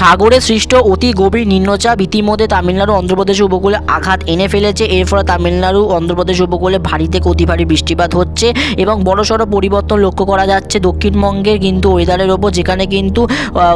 সাগরে সৃষ্ট অতি গভীর নিম্নচাপ ইতিমধ্যে তামিলনাড়ু, অন্ধ্রপ্রদেশ উপকূলে আঘাত এনে ফেলেছে। এর ফলে তামিলনাড়ু, অন্ধ্রপ্রদেশ উপকূলে ভারী থেকে অতি ভারী বৃষ্টিপাত হচ্ছে এবং বড়সড় পরিবর্তন লক্ষ্য করা যাচ্ছে। দক্ষিণবঙ্গের কিন্তু ওয়েদারের ওপর, যেখানে কিন্তু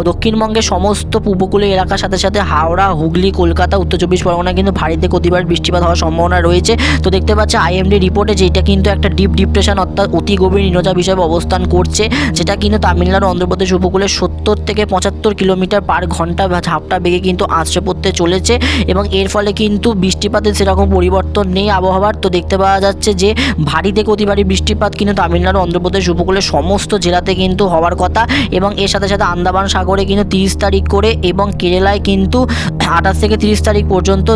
দক্ষিণবঙ্গের সমস্ত উপকূলীয় এলাকার সাথে সাথে হাওড়া, হুগলি, কলকাতা, উত্তর চব্বিশ পরগনা কিন্তু ভারী থেকে অতি ভারী বৃষ্টিপাত হওয়ার সম্ভাবনা রয়েছে। তো দেখতে পাচ্ছি আইএমডি রিপোর্টে যে এটা কিন্তু একটা ডিপ ডিপ্রেশন অর্থাৎ অতি গভীর নিম্নচাপ হিসাবে অবস্থান করছে যেটা কিন্তু তামিলনাড়ু, অন্ধ্রপ্রদেশ উপকূলে সত্তর থেকে পঁচাত্তর কিলোমিটার পার ঘণ্টা ঝাপটা বেগে কিন্তু আছড়ে পড়তে চলেছে এবং এর ফলে কিন্তু বৃষ্টিপাতের সেরকম পরিবর্তন নেই আবহাওয়ার। তো দেখতে পাওয়া যাচ্ছে যে, ভারী থেকে অতি ভারী বৃষ্টিপাত কিন্তু তামিলনাড়ু, অন্ধ্রপ্রদেশ উপকূলের সমস্ত জেলাতে কিন্তু হওয়ার কথা এবং এর সাথে সাথে আন্দামান সাগরে কিন্তু তিরিশ তারিখ করে এবং কেরালায় কিন্তু আঠাশ থেকে তিরিশ তারিখ পর্যন্ত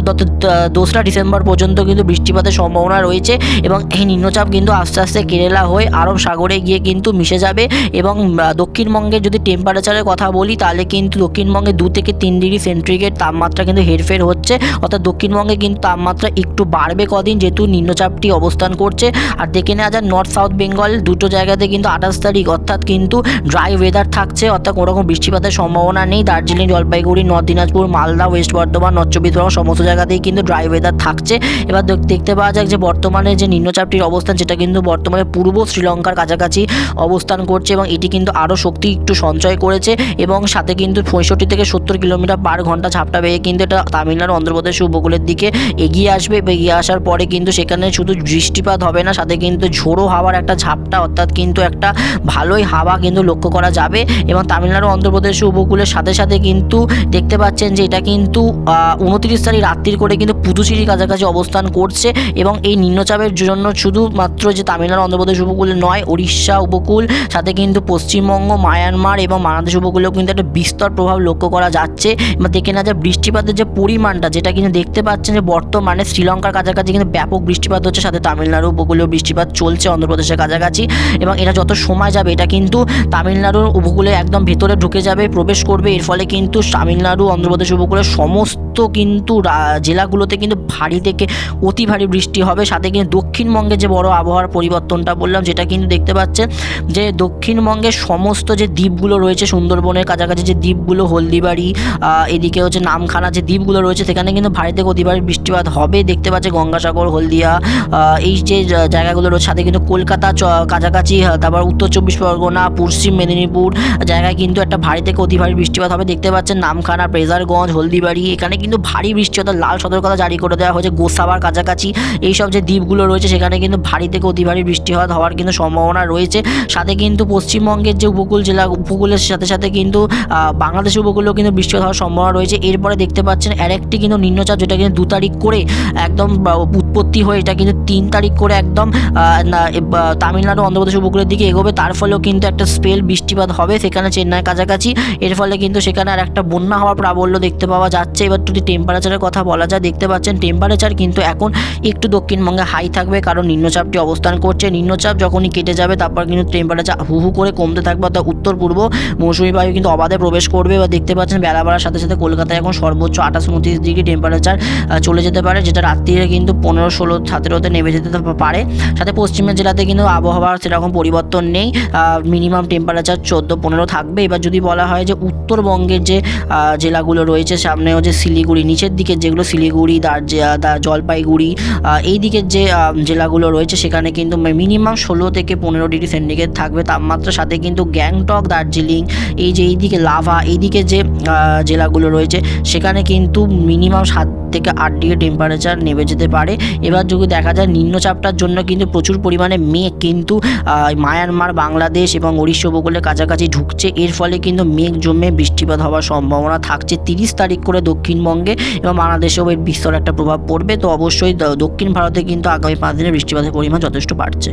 দোসরা ডিসেম্বর পর্যন্ত কিন্তু বৃষ্টিপাতের সম্ভাবনা রয়েছে এবং এই নিম্নচাপ কিন্তু আস্তে আস্তে কেরালা হয়ে আরব সাগরে গিয়ে কিন্তু মিশে যাবে এবং দক্ষিণবঙ্গে দক্ষিণবঙ্গের যদি টেম্পারেচারের কথা বলি, তাহলে কিন্তু দক্ষিণবঙ্গে দু থেকে তিন ডিগ্রি সেন্টিগ্রেড তাপমাত্রা কিন্তু হেরফের হচ্ছে। অর্থাৎ দক্ষিণবঙ্গে কিন্তু তাপমাত্রা একটু বাড়বে কদিন, যেহেতু নিম্নচাপটি অবস্থান করছে। আর দেখে নেওয়া যায় নর্থ সাউথ বেঙ্গল দুটো জায়গাতে কিন্তু আঠাশ তারিখ, অর্থাৎ কিন্তু ড্রাই ওয়েদার থাকছে। অর্থাৎ কোনো রকম বৃষ্টিপাতের সম্ভাবনা নেই। Darjeeling, Jalpaiguri north Dinajpur, Malda west Bardhaman north চব্বিশ পরগনা সমস্ত জায়গাতেই কিন্তু ড্রাই ওয়েদার থাকছে। এবার দেখতে পাওয়া যাক যে বর্তমানে যে নিম্নচাপটির অবস্থান, সেটা কিন্তু বর্তমানে পূর্ব শ্রীলঙ্কার কাছাকাছি অবস্থান করছে এবং এটি কিন্তু আরও শক্তি একটু সঞ্চয় করেছে এবং সাথে কিন্তু পঁয়ষট্টি থেকে সত্তর কিলোমিটার পার ঘণ্টা ঝাপটা বেয়ে কিন্তু এটা তামিলনাড়ু, অন্ধ্রপ্রদেশ, উপকূলের দিকে এগিয়ে আসবে। এগিয়ে আসার পরে কিন্তু সেখানে শুধু বৃষ্টিপাত হবে না, সাথে কিন্তু ঝোড়ো হাওয়ার একটা ঝাপটা, অর্থাৎ কিন্তু একটা ভালোই হাওয়া কিন্তু লক্ষ্য করা যাবে এবং তামিলনাড়ু, অন্ধ্রপ্রদেশ, উপকূলের সাথে সাথে কিন্তু দেখতে পাচ্ছেন যে এটা কিন্তু উনত্রিশ তারিখ রাত্রির করে কিন্তু পুদুচেরির কাছাকাছি অবস্থান করছে এবং এই নিম্নচাপের জন্য শুধুমাত্র যে তামিলনাড়ু, অন্ধ্রপ্রদেশ উপকূলে নয় উড়িষ্যা উপকূল, সাথে কিন্তু পশ্চিমবঙ্গ, মায়ানমার এবং বাংলাদেশ উপকূলেও কিন্তু একটা বিস্তর প্রভাব লক্ষ্য করা যাচ্ছে। এবং দেখে না যে বৃষ্টিপাতের যে পরিমাণটা, যেটা কিন্তু দেখতে পাচ্ছেন যে বর্তমানে শ্রীলঙ্কার কাছাকাছি কিন্তু ব্যাপক বৃষ্টিপাত হচ্ছে, সাথে তামিলনাড়ু উপকূলেও বৃষ্টিপাত চলছে অন্ধ্রপ্রদেশের কাছাকাছি। এবং এটা যত সময় যাবে, এটা কিন্তু তামিলনাড়ুর উপকূলে একদম ভেতরে ঢুকে যাবে, প্রবেশ করবে। এর ফলে কিন্তু তামিলনাড়ু, অন্ধ্রপ্রদেশ উপকূলের সমস্ত কিন্তু জেলাগুলোতে কিন্তু ভারী থেকে অতি ভারী বৃষ্টি হবে। সাথে কিন্তু দক্ষিণবঙ্গে যে বড় আবহাওয়ার পরিবর্তনটা বললাম, যেটা কিন্তু দেখতে পাচ্ছেন যে দক্ষিণবঙ্গের সমস্ত যে দ্বীপগুলো রয়েছে, সুন্দরবনের কাছাকাছি যে দ্বীপগুলো, হলদিবাড়ি এদিকে হচ্ছে নামখানা যে দ্বীপগুলো রয়েছে, সেখানে কিন্তু ভারী থেকে অতি বৃষ্টিপাত হবে। দেখতে পাচ্ছে গঙ্গাসাগর, হলদিয়া এই যে জায়গাগুলো রয়েছে, সাথে কিন্তু কলকাতা কাছাকাছি তারপর উত্তর চব্বিশ পরগনা, পশ্চিম মেদিনীপুর, জায়গায় কিন্তু একটা ভারী থেকে অতি ভারী বৃষ্টিপাত হবে। দেখতে পাচ্ছেন নামখানা প্রেজারগঞ্জ হলদিবাড়ি, এখানে কিন্তু ভারী বৃষ্টি অর্থাৎ লাল সতর্কতা জারি করে দেওয়া হয়েছে গোসাবার কাছাকাছি। এইসব যে দ্বীপগুলো রয়েছে, সেখানে কিন্তু ভারী থেকে অতি ভারী বৃষ্টিপাত হওয়ার কিন্তু সম্ভাবনা রয়েছে। সাথে কিন্তু পশ্চিমবঙ্গের যে উপকূল জেলা উপকূলের সাথে সাথে কিন্তু বাংলাদেশ উপকূলেও কিন্তু বৃষ্টিপাত হওয়ার সম্ভাবনা রয়েছে। এরপরে দেখতে পাচ্ছেন আরেকটি কিন্তু নিম্নচাপ যেটা কিন্তু দু তারিখ করে একদম উৎপত্তি হয়ে এটা কিন্তু তিন তারিখ করে একদম তামিলনাড়ু অন্ধ্রপ্রদেশ উপকূলের দিকে এগোবে। তার ফলেও কিন্তু একটা স্পেল বৃষ্টিপাত হবে সেখানে চেন্নাইয়ের কাছাকাছি। এর ফলে কিন্তু সেখানে আর একটা বন্যা হওয়ার প্রাবল্য দেখতে পাওয়া যাচ্ছে। এবার যদি টেম্পারেচারের কথা বলা যায়, দেখতে পাচ্ছেন টেম্পারেচার কিন্তু এখন একটু দক্ষিণবঙ্গে হাই থাকবে কারণ নিম্নচাপটি অবস্থান করছে। নিম্নচাপ যখনই কেটে যাবে, তারপর কিন্তু টেম্পারেচার হু হু করে কমতে থাকবে অর্থাৎ উত্তর পূর্ব মৌসুমি বায়ু কিন্তু অবাধে প্রবেশ করবে এবার দেখতে পাচ্ছেন বেলা বাড়ার সাথে সাথে কলকাতায় এখন সর্বোচ্চ আঠাশ উনত্রিশ ডিগ্রি টেম্পারেচার চলে যেতে পারে যেটা রাত্রিরে কিন্তু পনেরো ষোলো সতেরোতে নেমে যেতে পারে। সাথে পশ্চিমের জেলাতে কিন্তু আবহাওয়ার সেরকম পরিবর্তন নেই মিনিমাম টেম্পারেচার চোদ্দ পনেরো থাকবে। এবার যদি বলা হয় যে উত্তরবঙ্গের যে জেলাগুলো রয়েছে সামনেও যে শিলিগুড়ি নিচের দিকের যেগুলো শিলিগুড়ি দার্জি আহ, দা- জলপাইগুড়ি এই দিকের যে জেলাগুলো রয়েছে সেখানে কিন্তু মিনিমাম ষোলো থেকে পনেরো ডিগ্রি সেন্টিগ্রেড থাকবে। তাপমাত্রার সাথে কিন্তু গ্যাংটক দার্জিলিং এই যে এইদিকে লাভা, এইদিকে যে জেলাগুলো রয়েছে, সেখানে কিন্তু মিনিমাম সাত থেকে আট ডিগ্রি টেম্পারেচার নেমে যেতে পারে। এবার যদি দেখা যায় নিম্নচাপটার জন্য কিন্তু প্রচুর পরিমাণে মেঘ কিন্তু মায়ানমার, বাংলাদেশ এবং উড়িষ্যা উপকূলের কাছাকাছি ঢুকছে। এর ফলে কিন্তু মেঘ জমে বৃষ্টিপাত হওয়ার সম্ভাবনা থাকছে। তিরিশ তারিখ করে দক্ষিণবঙ্গে এবং বাংলাদেশেও এর বিস্তর একটা প্রভাব পড়বে। তো অবশ্যই দক্ষিণ ভারতে কিন্তু আগামী পাঁচ দিনে বৃষ্টিপাতের পরিমাণ যথেষ্ট বাড়ছে।